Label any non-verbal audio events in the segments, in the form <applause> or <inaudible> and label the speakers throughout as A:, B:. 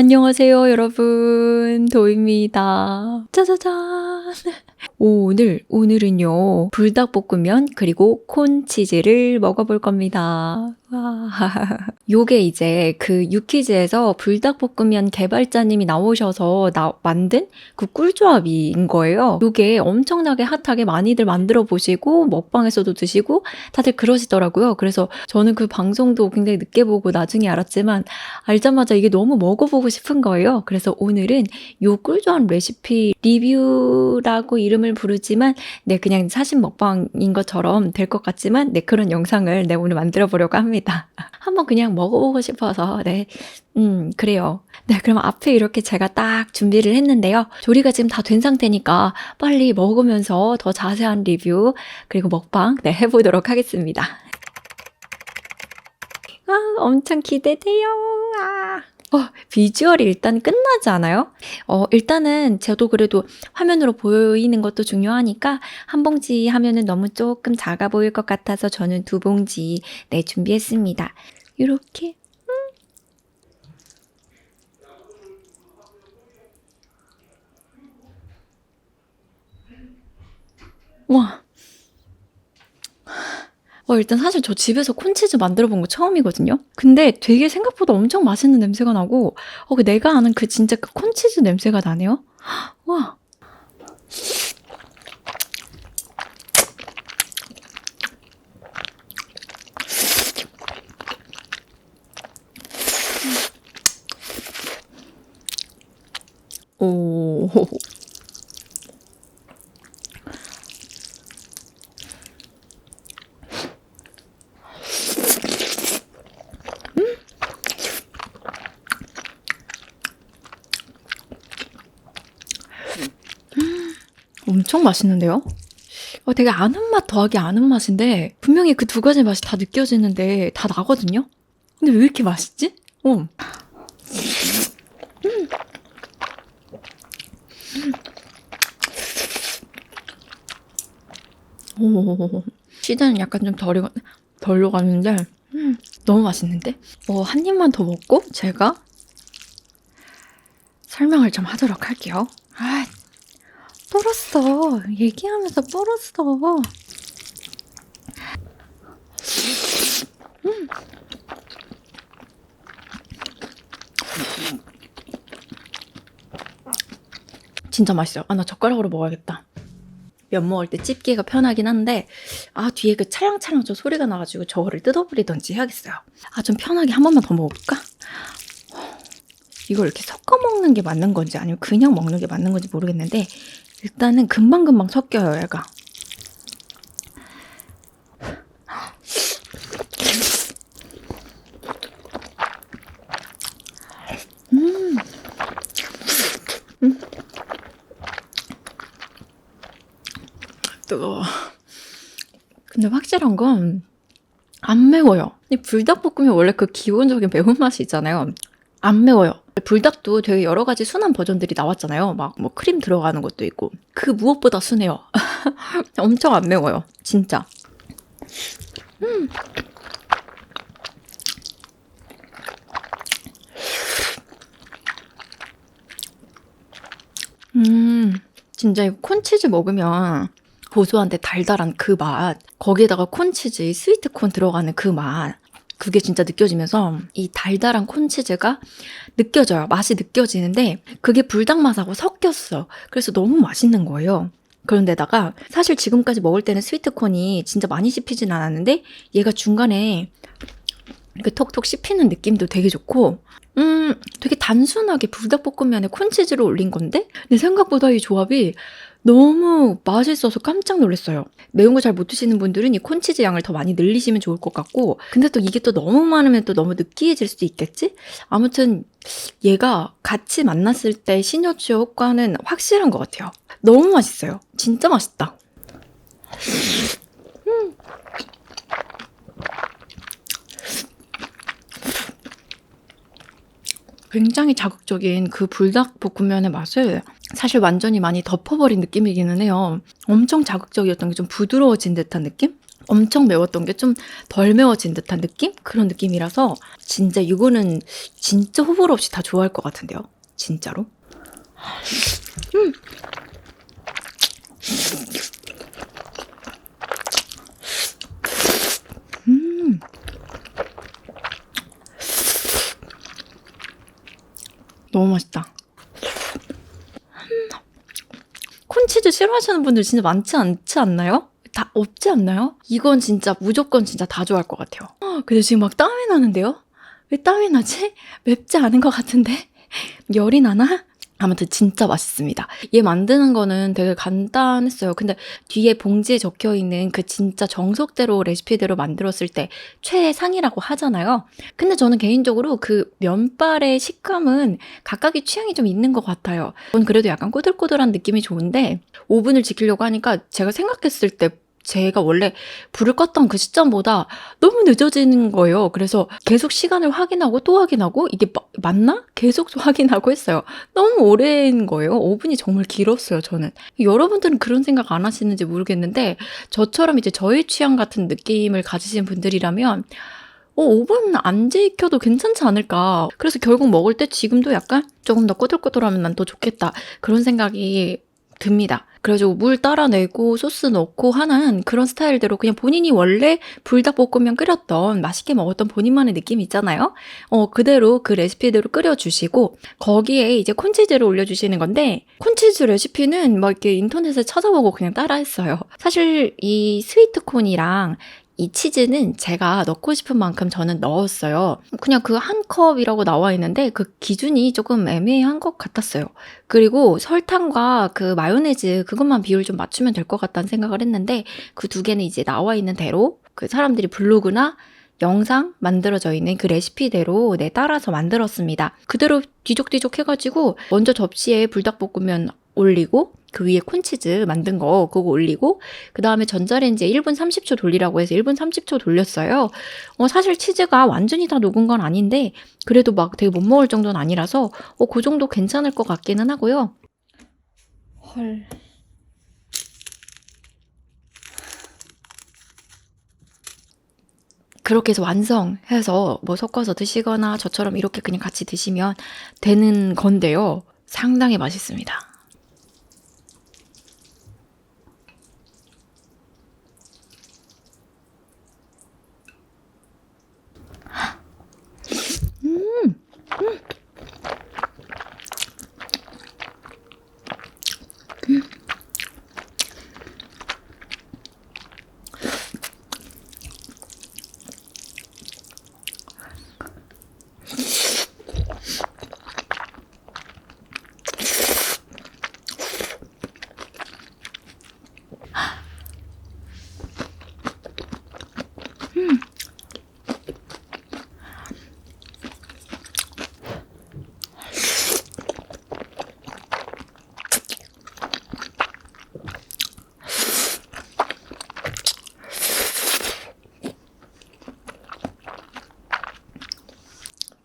A: 안녕하세요, 여러분. 도입니다. 짜자잔. 오늘, 오늘은요, 불닭볶음면, 그리고 콘치즈를 먹어볼 겁니다. 와. <laughs> 요게 이제 그 유키즈에서 불닭볶음면 개발자님이 나오셔서 나, 만든 그 꿀조합인 거예요. 요게 엄청나게 핫하게 많이들 만들어 보시고, 먹방에서도 드시고, 다들 그러시더라고요. 그래서 저는 그 방송도 굉장히 늦게 보고 나중에 알았지만, 알자마자 이게 너무 먹어보고 싶은 거예요. 그래서 오늘은 요 꿀조합 레시피 리뷰라고 이름을 부르지만, 네, 그냥 사진 먹방인 것처럼 될 것 같지만, 네, 그런 영상을 네, 오늘 만들어 보려고 합니다. <laughs> 한번 그냥 먹어보고 싶어서, 네, 음, 그래요. 네, 그럼 앞에 이렇게 제가 딱 준비를 했는데요. 조리가 지금 다 된 상태니까 빨리 먹으면서 더 자세한 리뷰, 그리고 먹방, 네, 해보도록 하겠습니다. <laughs> 아, 엄청 기대돼요. 아. 어, 비주얼이 일단 끝나지 않아요? 어, 일단은 저도 그래도 화면으로 보이는 것도 중요하니까 한 봉지 하면은 너무 조금 작아 보일 것 같아서 저는 두 봉지 네, 준비했습니다. 이렇게 와. 어, 일단 사실 저 집에서 콘치즈 만들어 본 거 처음이거든요? 근데 되게 생각보다 엄청 맛있는 냄새가 나고, 어, 그 내가 아는 그 진짜 그 콘치즈 냄새가 나네요? <gasps> 와. 오. 엄청 맛있는데요? 어, 되게 아는 맛 더하기 아는 맛인데 분명히 그 두 가지 맛이 다 느껴지는데 다 나거든요? 근데 왜 이렇게 맛있지? 어. 음. 오, 시대는 약간 좀 덜, 익- 덜 녹았는데 음, 너무 맛있는데? 어, 한 입만 더 먹고 제가 설명을 좀 하도록 할게요. 아, 뿔었어. 얘기하면서 뿔었어. 음. 진짜 맛있어요. 아, 나 젓가락으로 먹어야겠다. 면 먹을 때 집기가 편하긴 한데, 아, 뒤에 그 찰랑찰랑 저 소리가 나가지고 저거를 뜯어버리던지 해야겠어요. 아, 좀 편하게 한 번만 더 먹어볼까? 이걸 이렇게 섞어 먹는 게 맞는 건지 아니면 그냥 먹는 게 맞는 건지 모르겠는데, 일단은 금방금방 섞여요, 얘가. 음. 음. 근데 확실한 건 안 매워요. 이 불닭볶음면 원래 그 기본적인 매운맛이 있잖아요. 안 매워요. 불닭도 되게 여러 가지 순한 버전들이 나왔잖아요. 막 뭐 크림 들어가는 것도 있고. 그 무엇보다 순해요. <laughs> 엄청 안 매워요. 진짜. 음. 음, 진짜 이 콘치즈 먹으면 고소한데 달달한 그 맛, 거기에다가 콘치즈, 스위트콘 들어가는 그 맛, 그게 진짜 느껴지면서 이 달달한 콘치즈가 느껴져요. 맛이 느껴지는데 그게 불닭 맛하고 섞였어. 그래서 너무 맛있는 거예요. 그런데다가 사실 지금까지 먹을 때는 스위트콘이 진짜 많이 씹히진 않았는데 얘가 중간에 이렇게 톡톡 씹히는 느낌도 되게 좋고 음 되게 단순하게 불닭볶음면에 콘치즈를 올린 건데 내 생각보다 이 조합이 너무 맛있어서 깜짝 놀랐어요. 매운 거 잘 못 드시는 분들은 이 콘치즈 양을 더 많이 늘리시면 좋을 것 같고 근데 또 이게 또 너무 많으면 또 너무 느끼해질 수도 있겠지? 아무튼 얘가 같이 만났을 때 시너지 효과는 확실한 것 같아요. 너무 맛있어요. 진짜 맛있다. 음. 굉장히 자극적인 그 불닭 볶음면의 맛을 사실 완전히 많이 덮어버린 느낌이기는 해요. 엄청 자극적이었던 게 좀 부드러워진 듯한 느낌? 엄청 매웠던 게 좀 덜 매워진 듯한 느낌? 그런 느낌이라서 진짜 이거는 진짜 호불호 없이 다 좋아할 것 같은데요. 진짜로. 음. 음. 너무 맛있다. 음. 콘치즈 싫어하시는 분들 진짜 많지 않지 않나요? 다 없지 않나요? 이건 진짜 무조건 진짜 다 좋아할 것 같아요. 어, 근데 지금 막 땀이 나는데요? 왜 땀이 나지? 맵지 않은 것 같은데? <laughs> 열이 나나? 아무튼 진짜 맛있습니다. 얘 만드는 거는 되게 간단했어요. 근데 뒤에 봉지에 적혀 있는 그 진짜 정석대로 레시피대로 만들었을 때 최상이라고 하잖아요. 근데 저는 개인적으로 그 면발의 식감은 각각의 취향이 좀 있는 것 같아요. 전 그래도 약간 꼬들꼬들한 느낌이 좋은데 오븐을 지키려고 하니까 제가 생각했을 때 제가 원래 불을 껐던 그 시점보다 너무 늦어지는 거예요. 그래서 계속 시간을 확인하고 또 확인하고 이게 마- 맞나? 계속 확인하고 했어요. 너무 오래인 거예요. 5분이 정말 길었어요, 저는. 여러분들은 그런 생각 안 하시는지 모르겠는데 저처럼 이제 저의 취향 같은 느낌을 가지신 분들이라면 어, 5분 안 지켜도 괜찮지 않을까. 그래서 결국 먹을 때 지금도 약간 조금 더 꼬들꼬들하면 난 더 좋겠다. 그런 생각이 듭니다. 그래가지고 물 따라내고 소스 넣고 하는 그런 스타일대로 그냥 본인이 원래 불닭볶음면 끓였던 맛있게 먹었던 본인만의 느낌 있잖아요. 어, 그대로 그 레시피대로 끓여주시고 거기에 이제 콘치즈를 올려주시는 건데 콘치즈 레시피는 막 이렇게 인터넷에 찾아보고 그냥 따라했어요. 사실 이 스위트콘이랑 이 치즈는 제가 넣고 싶은 만큼 저는 넣었어요. 그냥 그 한 컵이라고 나와 있는데 그 기준이 조금 애매한 것 같았어요. 그리고 설탕과 그 마요네즈 그것만 비율 좀 맞추면 될 것 같다는 생각을 했는데 그 두 개는 이제 나와 있는 대로 그 사람들이 블로그나 영상 만들어져 있는 그 레시피대로 네, 따라서 만들었습니다. 그대로 뒤적뒤적 해가지고 먼저 접시에 불닭볶음면 올리고 그 위에 콘치즈 만든 거 그거 올리고 그 다음에 전자레인지에 1분 30초 돌리라고 해서 1분 30초 돌렸어요. 어, 사실 치즈가 완전히 다 녹은 건 아닌데 그래도 막 되게 못 먹을 정도는 아니라서 어, 그 정도 괜찮을 것 같기는 하고요. 헐. 그렇게 해서 완성해서 뭐 섞어서 드시거나 저처럼 이렇게 그냥 같이 드시면 되는 건데요. 상당히 맛있습니다.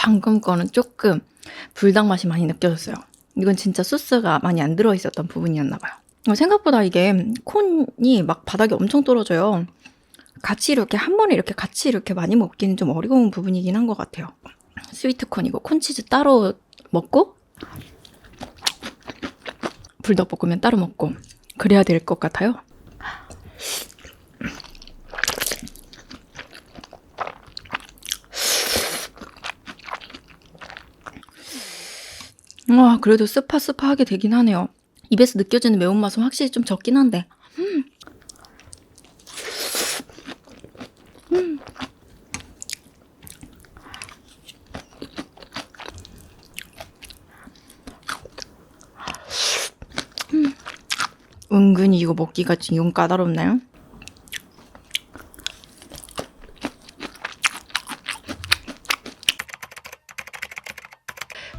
A: 방금 거는 조금 불닭 맛이 많이 느껴졌어요. 이건 진짜 소스가 많이 안 들어있었던 부분이었나 봐요. 어, 생각보다 이게 콘이 막 바닥에 엄청 떨어져요. 같이 이렇게 한 번에 이렇게 같이 이렇게 많이 먹기는 좀 어려운 부분이긴 한 것 같아요. 스위트콘이고 콘치즈 따로 먹고 불닭볶음면 따로 먹고 그래야 될 것 같아요. 와, 그래도 스파스파하게 되긴 하네요. 입에서 느껴지는 매운맛은 확실히 좀 적긴 한데. 음. 음. 음. 은근히 이거 먹기가 지금 까다롭나요?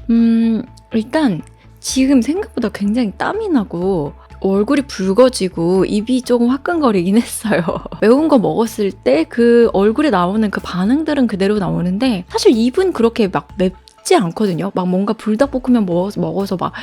A: 음, 일단 지금 생각보다 굉장히 땀이 나고 얼굴이 붉어지고 입이 조금 화끈거리긴 <laughs> 했어요. 매운 거 먹었을 때 그 얼굴에 나오는 그 반응들은 그대로 나오는데 사실 입은 그렇게 막 맵지 않거든요. 막 뭔가 불닭볶음면 먹어서, 막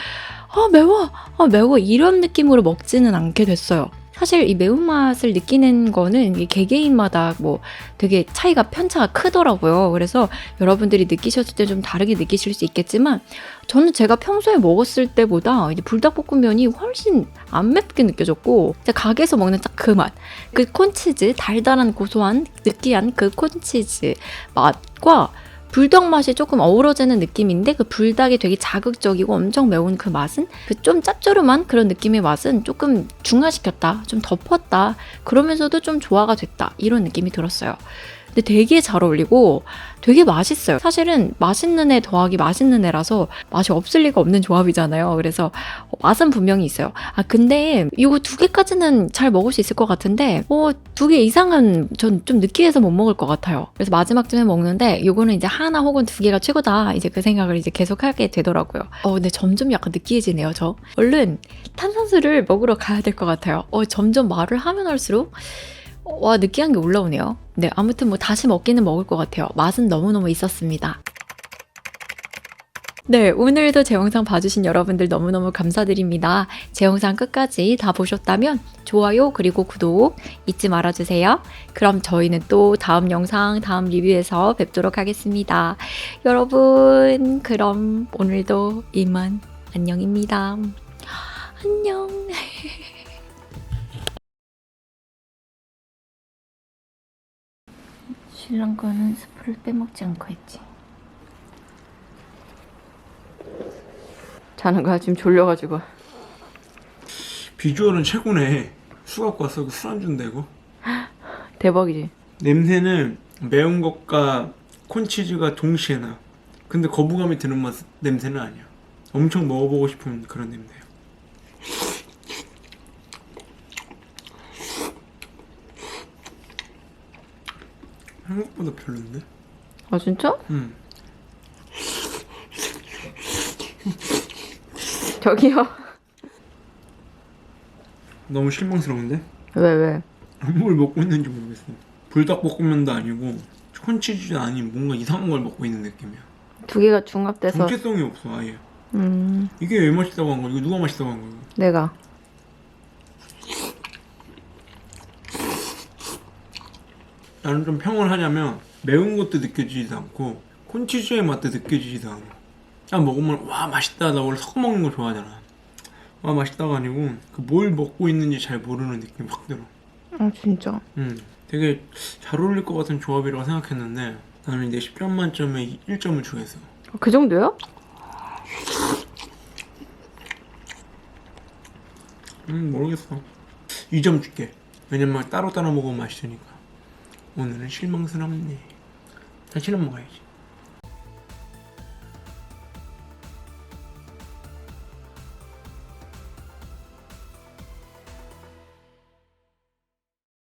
A: 아, 매워! 아, 매워! 이런 느낌으로 먹지는 않게 됐어요. 사실 이 매운맛을 느끼는 거는 이 개개인마다 뭐 되게 차이가 편차가 크더라고요. 그래서 여러분들이 느끼셨을 때 좀 다르게 느끼실 수 있겠지만 저는 제가 평소에 먹었을 때보다 이제 불닭볶음면이 훨씬 안 맵게 느껴졌고 가게에서 먹는 딱 그 맛, 그 콘치즈 달달한 고소한 느끼한 그 콘치즈 맛과 불닭 맛이 조금 어우러지는 느낌인데 그 불닭이 되게 자극적이고 엄청 매운 그 맛은 그 좀 짭조름한 그런 느낌의 맛은 조금 중화시켰다, 좀 덮었다, 그러면서도 좀 조화가 됐다 이런 느낌이 들었어요. 근데 되게 잘 어울리고 되게 맛있어요. 사실은 맛있는 애 더하기 맛있는 애라서 맛이 없을 리가 없는 조합이잖아요. 그래서 맛은 분명히 있어요. 아 근데 이거 두 개까지는 잘 먹을 수 있을 것 같은데 어, 두 개 이상은 전 좀 느끼해서 못 먹을 것 같아요. 그래서 마지막쯤에 먹는데 이거는 이제 하나 혹은 두 개가 최고다. 이제 그 생각을 이제 계속 하게 되더라고요. 어 근데 점점 약간 느끼해지네요. 저 얼른 탄산수를 먹으러 가야 될 것 같아요. 어 점점 말을 하면 할수록 어, 와 느끼한 게 올라오네요. 네 아무튼 뭐 다시 먹기는 먹을 것 같아요. 맛은 너무너무 있었습니다. 네, 오늘도 제 영상 봐주신 여러분들 너무너무 감사드립니다. 제 영상 끝까지 다 보셨다면 좋아요 그리고 구독 잊지 말아주세요. 그럼 저희는 또 다음 영상, 다음 리뷰에서 뵙도록 하겠습니다. 여러분, 그럼 오늘도 이만 안녕입니다. 안녕. <laughs> 신랑 거는 스프를 빼먹지 않고 했지. 자는 거야 지금 졸려가지고.
B: 비주얼은 최고네. 수 갖고 왔어. 그 술안주인 대고. <gasps>
A: 대박이지.
B: 냄새는 매운 것과 콘치즈가 동시에 나. 근데 거부감이 드는 맛 냄새는 아니야. 엄청 먹어보고 싶은 그런 냄새야. 생각보다 별론데?
A: 아 진짜?
B: 응. <laughs>
A: 저기요.
B: 너무 실망스러운데?
A: 왜 왜?
B: 뭘 먹고 있는지 모르겠어. 불닭볶음면도 아니고 콘치즈도 아닌 뭔가 이상한 걸 먹고 있는 느낌이야.
A: 두 개가 중합돼서.
B: 정체성이 없어 아예.
A: 음
B: 이게 왜 맛있다고 한 거야? 이거 누가 맛있다고 한 거야?
A: 내가.
B: 나는 좀 평을 하냐면 매운 것도 느껴지지도 않고 콘치즈의 맛도 느껴지지도 않아. 그냥 먹으면 와 맛있다. 나 원래 섞어 먹는 거 좋아하잖아. 와 맛있다가 아니고 그 뭘 먹고 있는지 잘 모르는 느낌 확 들어.
A: 아 진짜.
B: 음, 되게 잘 어울릴 것 같은 조합이라고 생각했는데 나는 이제 10점 만점에 1점을 주겠어.
A: 그 정도요?
B: 음 모르겠어. 2점 줄게. 왜냐면 따로따로 먹으면 맛있으니까. 오늘은 실망스럽네. 다시는 먹어야지.